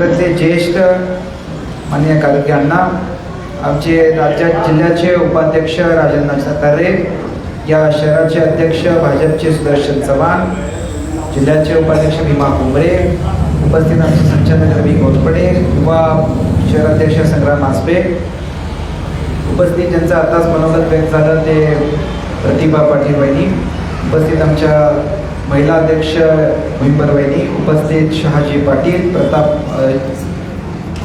ते ज्येष्ठ मान्य कार्यकर्त्यांना आमचे राज्यात जिल्ह्याचे उपाध्यक्ष राजेंद्र सातारे या शहराचे अध्यक्ष भाजपचे सुदर्शन चव्हाण जिल्ह्याचे उपाध्यक्ष भीमा कुंबरे उपस्थित आमचे संचालक रवी घोटपडे युवा शहराध्यक्ष संग्राम आसबे. उपस्थित ज्यांचं आताच मनोगत व्यक्त झालं ते प्रतिभा पाटील बहिणी उपस्थित आमच्या महिला अध्यक्ष भुईंबर वहिनी उपस्थित शहाजी पाटील प्रताप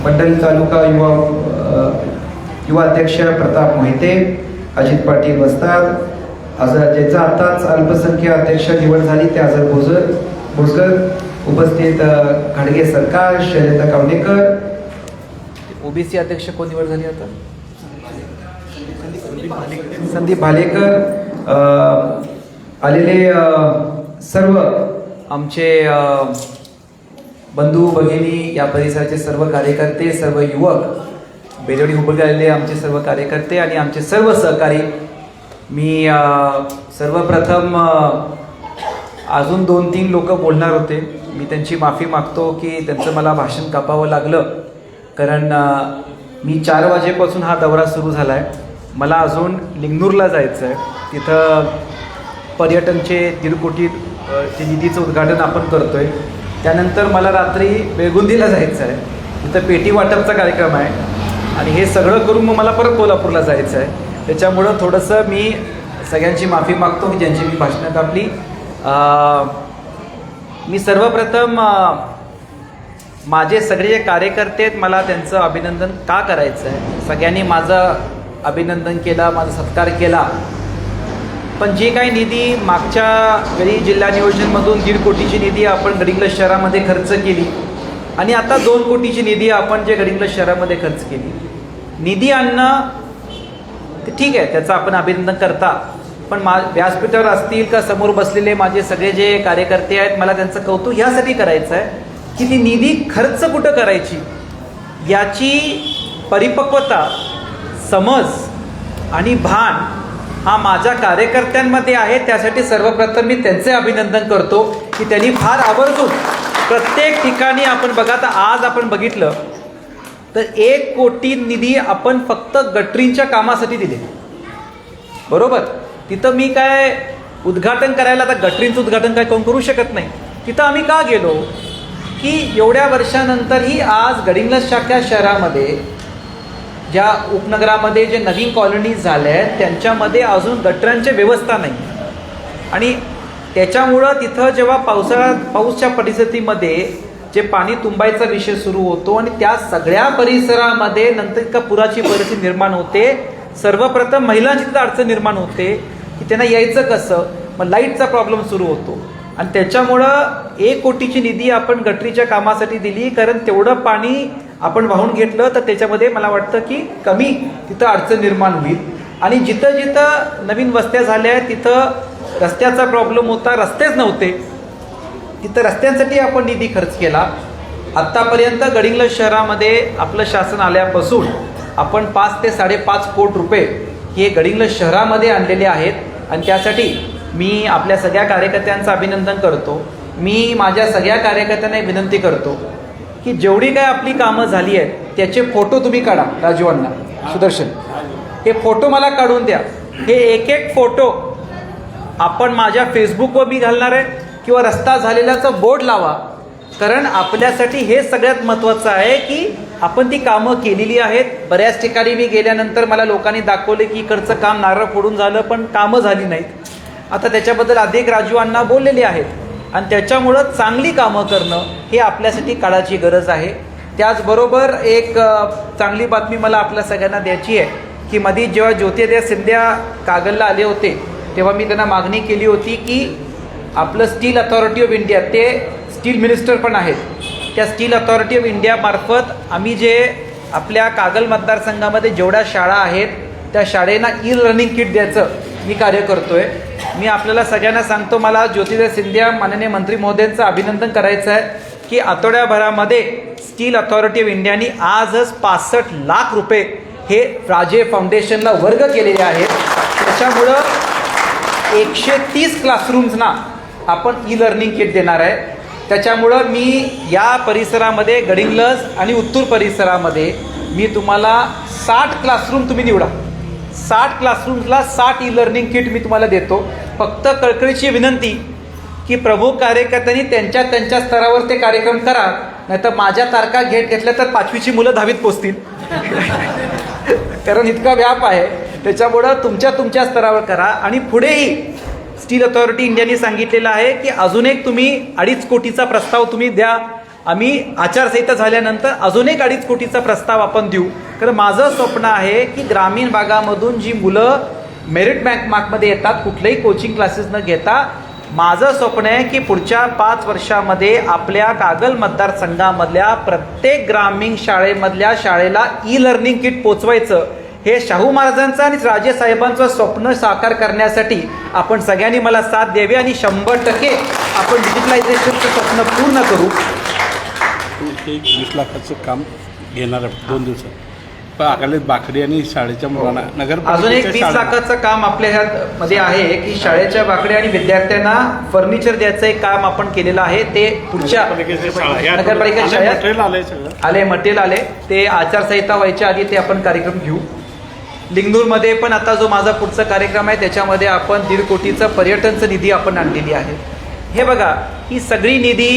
मंडल तालुका युवा युवा अध्यक्ष प्रताप मोहिते अजित पाटील वस्ताद आझर ज्याचा आताच अल्पसंख्य अध्यक्ष निवड झाली ते आझर भोजर भोसकर उपस्थित अ, सरकार शैलता कावणेकर ओबीसी अध्यक्ष कोण निवड झाली आता? संदीप भालेकर. आलेले सर्व आमचे बंधू भगिनी या परिसराचे सर्व कार्यकर्ते सर्व युवक बेजोडी उभे आलेले आमचे सर्व कार्यकर्ते आणि आमचे सर्व सहकारी मी सर्वप्रथम अजून दोन तीन लोक बोलणार होते. मी त्यांची माफी मागतो की त्यांचं मला भाषण कापावं लागलं. कारण मी चार वाजेपासून हा दौरा सुरू झाला आहे मला अजून लिंगनूरला जायचं आहे तिथं पर्यटनचे दीड कोटी ते निधीचं उद्घाटन आपण करतोय त्यानंतर मला रात्री बेगुंदीला जायचं आहे. तिथं पेटी वाटपचा कार्यक्रम आहे. आणि हे सगळं करून मग मला परत कोल्हापूरला जायचं आहे. त्याच्यामुळं थोडंसं मी सगळ्यांची माफी मागतो की ज्यांची मी भाषणं कापली मी सर्वप्रथम माझे सगळे जे कार्यकर्ते आहेत मला त्यांचं अभिनंदन का करायचं आहे? सगळ्यांनी माझं अभिनंदन केलं माझा सत्कार केला. पण जे काही निधी मागच्या वेळी जिल्हा नियोजनमधून दीड कोटीची निधी आपण गडिंग्लज शहरामध्ये खर्च केली आणि आता दोन कोटीची निधी आपण जे गडिंग्लज शहरामध्ये खर्च केली. निधी आणणं ते ठीक आहे त्याचं आपण अभिनंदन करता. पण मा व्यासपीठावर असतील का समोर बसलेले माझे सगळे जे कार्यकर्ते आहेत मला त्यांचं कौतुक ह्यासाठी करायचं आहे की ती निधी खर्च कुठं करायची? याची परिपक्वता समज आणि भान हा माझ्या कार्यकर्त्यांमध्ये आहे. त्यासाठी सर्वप्रथम मी त्यांचे अभिनंदन करतो की त्यांनी फार आवर्जून प्रत्येक ठिकाणी आपण बघा तर आज आपण बघितलं तर एक कोटी निधी आपण फक्त गटरींच्या कामासाठी दिले. बरोबर? तिथं मी काय उद्घाटन करायला आता गटरींचं उद्घाटन काय कोण करू शकत नाही. तिथं आम्ही का गेलो? की एवढ्या वर्षानंतरही आज गडिंग्लज शाखा शहरामध्ये ज्या उपनगरामध्ये जे नवीन कॉलनीज झाल्या आहेत त्यांच्यामध्ये अजून गटरांची व्यवस्था नाही. आणि त्याच्यामुळं तिथं जेव्हा पावसाळ्यात पाऊसच्या परिस्थितीमध्ये जे पाणी तुंबायचा विषय सुरू होतो आणि त्या सगळ्या परिसरामध्ये नंतर इतका पुराची परिस्थिती निर्माण होते. सर्वप्रथम महिलांची तिथं अडचण निर्माण होते की त्यांना यायचं कसं? मग लाईटचा प्रॉब्लेम सुरू होतो. आणि त्याच्यामुळं एक कोटीची निधी आपण गटरीच्या कामासाठी दिली कारण तेवढं पाणी आपण वाहून घेतलं तर त्याच्यामध्ये मला वाटतं की कमी तिथं अडचण निर्माण होईल. आणि जिथं जिथं नवीन वस्त्या झाल्या आहेत तिथं रस्त्याचा प्रॉब्लेम होता रस्तेच नव्हते. तिथं रस्त्यांसाठी आपण निधी खर्च केला. आत्तापर्यंत गडिंग्लज शहरामध्ये आपलं शासन आल्यापासून आपण पाच ते साडेपाच कोट रुपये हे गडिंग्लज शहरामध्ये आणलेले आहेत. आणि त्यासाठी मी आपल्या सगळ्या कार्यकर्त्यांचं अभिनंदन करतो. मी माझ्या सगळ्या कार्यकर्त्यांना विनंती करतो. की जेवढी काय आपली कामं झाली आहेत त्याचे फोटो तुम्ही काढा राजीवांना सुदर्शन. हे फोटो मला काढून द्या. हे एक एक फोटो आपण माझ्या फेसबुकवर मी घालणार आहे किंवा रस्ता झालेल्याचं बोर्ड लावा. कारण आपल्यासाठी हे सगळ्यात महत्त्वाचं आहे की आपण ती कामं केलेली आहेत. बऱ्याच ठिकाणी मी गेल्यानंतर मला लोकांनी दाखवले की इकडचं काम नारळ फोडून झालं पण कामं झाली नाहीत. आता त्याच्याबद्दल अधिक राजू अण्णा बोललेले आहेत. आणि त्याच्यामुळं चांगली कामं करणं हे आपल्यासाठी काळाची गरज आहे. त्याचबरोबर एक चांगली बातमी मला आपल्या सगळ्यांना द्यायची आहे की मधी जेव्हा ज्योतिर्दय सिंध्या कागलला आले होते तेव्हा मी त्यांना मागणी केली होती की आपलं स्टील अथॉरिटी ऑफ इंडिया ते स्टील मिनिस्टर पण आहेत त्या स्टील अथॉरिटी ऑफ इंडियामार्फत आम्ही जे आपल्या कागल मतदारसंघामध्ये जेवढ्या शाळा आहेत त्या शाळेना ई लर्निंग किट द्यायचं. मी कार्य करतोय. मी आपल्याला सगळ्यांना सांगतो मला ज्योतिर्दय सिंधिया माननीय मंत्री महोदयांचं अभिनंदन करायचं आहे की आठवड्याभरामध्ये स्टील अथॉरिटी ऑफ इंडियानी आजच पासष्ट लाख रुपये हे राजे फाउंडेशनला वर्ग केलेले आहेत. त्याच्यामुळं एकशे तीस क्लासरूम्सना आपण ई लर्निंग किट देणार आहे. त्याच्यामुळं मी या परिसरामध्ये गडिंग्लज आणि उत्तूर परिसरामध्ये मी तुम्हाला साठ क्लासरूम तुम्ही निवडा. साठ क्लासरूम्सला साठ ई लर्निंग किट मी तुम्हाला देतो. फक्त कळकळीची विनंती की प्रमुख कार्यकर्त्यांनी त्यांच्या त्यांच्या स्तरावर ते कार्यक्रम करा. नाहीतर माझ्या तारखा घेत घेतल्या तर पाचवीची मुलं दहावीत पोचतील. कारण इतका व्याप आहे. त्याच्यामुळं तुमच्या तुमच्या स्तरावर करा. आणि पुढेही स्टील अथॉरिटी इंडियाने सांगितलेलं आहे की अजून एक तुम्ही अडीच कोटीचा प्रस्ताव तुम्ही द्या. आम्ही आचारसंहिता झाल्यानंतर अजून एक अडीच कोटीचा प्रस्ताव आपण देऊ. कारण माझं स्वप्न आहे की ग्रामीण भागामधून जी मुलं मेरिट बँक मार्कमध्ये येतात कुठलेही कोचिंग क्लासेस न घेता माझं स्वप्न आहे की पुढच्या पाच वर्षामध्ये आपल्या कागल मतदारसंघामधल्या प्रत्येक ग्रामीण शाळेमधल्या शाळेला ई लर्निंग किट पोचवायचं हे शाहू महाराजांचं आणि राजे साहेबांचं स्वप्न साकार करण्यासाठी आपण सगळ्यांनी मला साथ द्यावी आणि शंभर टक्के आपण डिजिटलायझेशनचं स्वप्न पूर्ण करू. ते वीस लाखाचं काम घेणार आहे दोन दिवसात. पण आकाले बाकडी आणि शाळेच्या मुलांना नगर अजून एक वीस लाखाचं काम आपल्या ह्यात मध्ये आहे की शाळेच्या बाकडे आणि विद्यार्थ्यांना फर्निचर द्यायचं एक काम आपण केलेलं आहे ते पुढच्या नगरपालिका शाळेत आले मटेरियल आले ते आचारसंहिता व्हायच्या आधी ते आपण कार्यक्रम घेऊ. लिंगनूरमध्ये पण आता जो माझा पुढचा कार्यक्रम आहे त्याच्यामध्ये आपण दीड कोटीचं पर्यटनचं निधी आपण आणलेली आहे. हे बघा ही सगळी निधी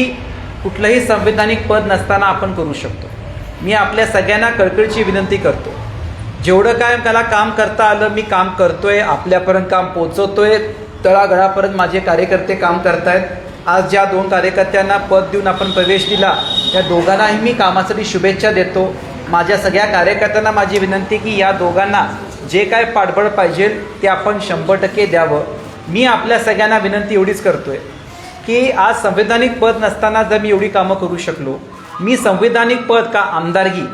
कुठलंही संवैधानिक पद नसताना आपण करू शकतो. मी आपल्या सगळ्यांना कळकळीची विनंती करतो. जेवढं काय मला काम करता आलं मी काम करतोय आपल्यापर्यंत काम पोचवतोय तळागळापर्यंत माझे कार्यकर्ते काम करतायत. आज ज्या दोन कार्यकर्त्यांना पद देऊन आपण प्रवेश दिला त्या दोघांनाही मी कामासाठी शुभेच्छा देतो. माझ्या सगळ्या कार्यकर्त्यांना माझी विनंती की या दोघांना जे काय पाठबळ पाहिजे ते आपण शंभर टक्के द्यावं. मी आपल्या सगळ्यांना विनंती एवढीच करतोय. की आज संवैधानिक पद नसताना जर मी एवढी कामं करू शकलो मी संवैधानिक पद का आमदारगी?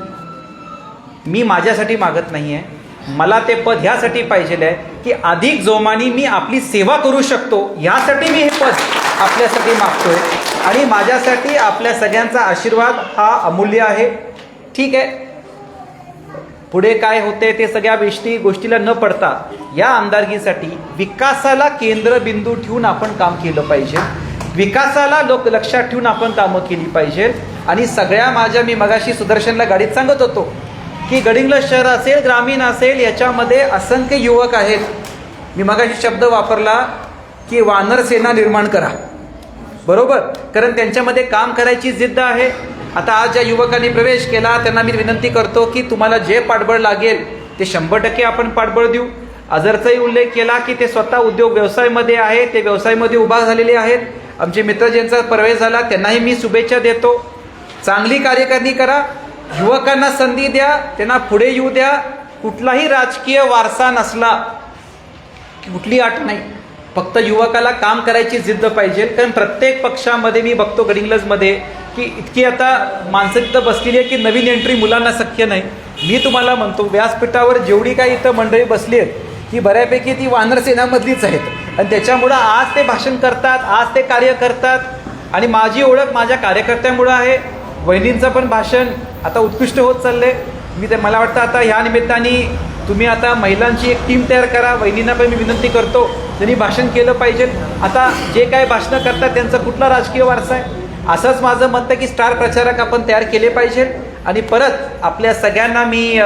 मी माझ्यासाठी मागत नाही आहे मला ते पद ह्यासाठी पाहिजे आहे की अधिक जोमाने मी आपली सेवा करू शकतो. ह्यासाठी मी हे पद आपल्यासाठी मागतोय. आणि माझ्यासाठी आपल्या सगळ्यांचा आशीर्वाद हा अमूल्य आहे. ठीक आहे. पुढे काय होते ते सगळ्या गोष्टी गोष्टीला न पडता या आमदारकीसाठी विकासाला केंद्रबिंदू ठेवून आपण काम केलं पाहिजे. विकासाला लोक लक्षात ठेवून आपण कामं केली पाहिजे. आणि सगळ्या माझ्या मी मगाशी सुदर्शनला गाडीत सांगत होतो की गडिंग्लज शहर असेल ग्रामीण असेल याच्यामध्ये असंख्य युवक आहेत. मी मगाशी शब्द वापरला की वानर सेना निर्माण करा. बरोबर? कारण त्यांच्यामध्ये काम करायची जिद्द आहे. आता आज ज्या युवकांनी प्रवेश केला त्यांना मी विनंती करतो की तुम्हाला जे पाठबळ लागेल ते शंभर टक्के आपण पाठबळ देऊ. अजरचाही उल्लेख केला की ते स्वतः उद्योग व्यवसायामध्ये आहे ते व्यवसायामध्ये उभा झालेले आहेत. आमचे मित्र ज्यांचा प्रवेश झाला त्यांनाही मी शुभेच्छा देतो. चांगली कार्यकारणी करा युवकांना संधी द्या त्यांना पुढे येऊ द्या. कुठलाही राजकीय वारसा नसला कुठली आठ नाही. फक्त युवकाला काम करायची जिद्द पाहिजे. कारण प्रत्येक पक्षामध्ये मी बघतो गडिंग्लजमध्ये की इतकी आता माणसं तिथं बसलेली आहे की नवीन एंट्री मुलांना शक्य नाही. मी तुम्हाला म्हणतो व्यासपीठावर जेवढी काही इथं मंडळी बसली आहेत ती बऱ्यापैकी ती वानरसेनामधलीच आहेत. आणि त्याच्यामुळं आज ते भाषण करतात आज ते कार्य करतात. आणि माझी ओळख माझ्या कार्यकर्त्यामुळं आहे. वहिनींचं पण भाषण आता उत्कृष्ट होत चाललंय. मी ते मला वाटतं आता ह्या निमित्ताने तुम्ही आता महिलांची एक टीम तयार करा. वहिनींना पण मी विनंती करतो त्यांनी भाषण केलं पाहिजे. आता जे काय भाषणं करतात त्यांचा कुठला राजकीय वारसा आहे? असंच माझं मत आहे की स्टार प्रचारक आपण तयार केले पाहिजे. आणि परत आपल्या सगळ्यांना मी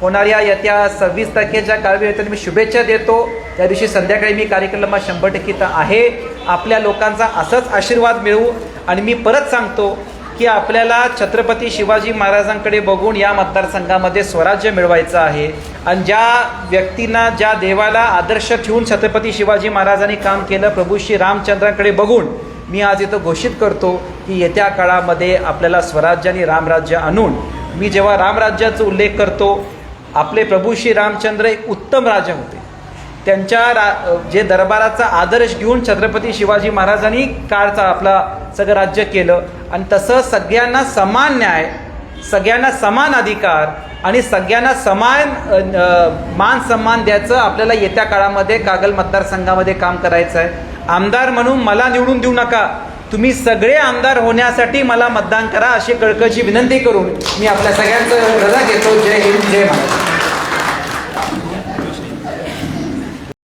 होणाऱ्या येत्या सव्वीस तारखेच्या काळवेळेत मी शुभेच्छा देतो. त्या दिवशी संध्याकाळी मी कार्यक्रमात शंभर टक्के तर आहे. आपल्या लोकांचा असंच आशीर्वाद मिळवू आणि मी परत सांगतो की आपल्याला छत्रपती शिवाजी महाराजांकडे बघून या मतदारसंघामध्ये स्वराज्य मिळवायचं आहे. आणि ज्या व्यक्तींना ज्या देवाला आदर्श ठेवून छत्रपती शिवाजी महाराजांनी काम केलं प्रभू श्री रामचंद्रांकडे बघून मी आज इथं घोषित करतो की येत्या काळामध्ये आपल्याला स्वराज्य आणि रामराज्य आणून मी जेव्हा रामराज्याचा उल्लेख करतो आपले प्रभू श्री रामचंद्र एक उत्तम राजा होते. त्यांच्या रा जे दरबाराचा आदर्श घेऊन छत्रपती शिवाजी महाराजांनी काळचा आपला सगळं राज्य केलं. आणि तसं सगळ्यांना समान न्याय सगळ्यांना समान अधिकार आणि सगळ्यांना समान मान सन्मान द्यायचं आपल्याला येत्या काळामध्ये कागल मतदारसंघामध्ये काम करायचं आहे आमदार म्हणून मला निवडून देऊ नका. तुम्ही सगळे आमदार होण्यासाठी मला मतदान करा अशी कळकळची विनंती करून मी आपल्या सगळ्यांचं रजा घेतो. जय हिंद जय महाराष्ट्र.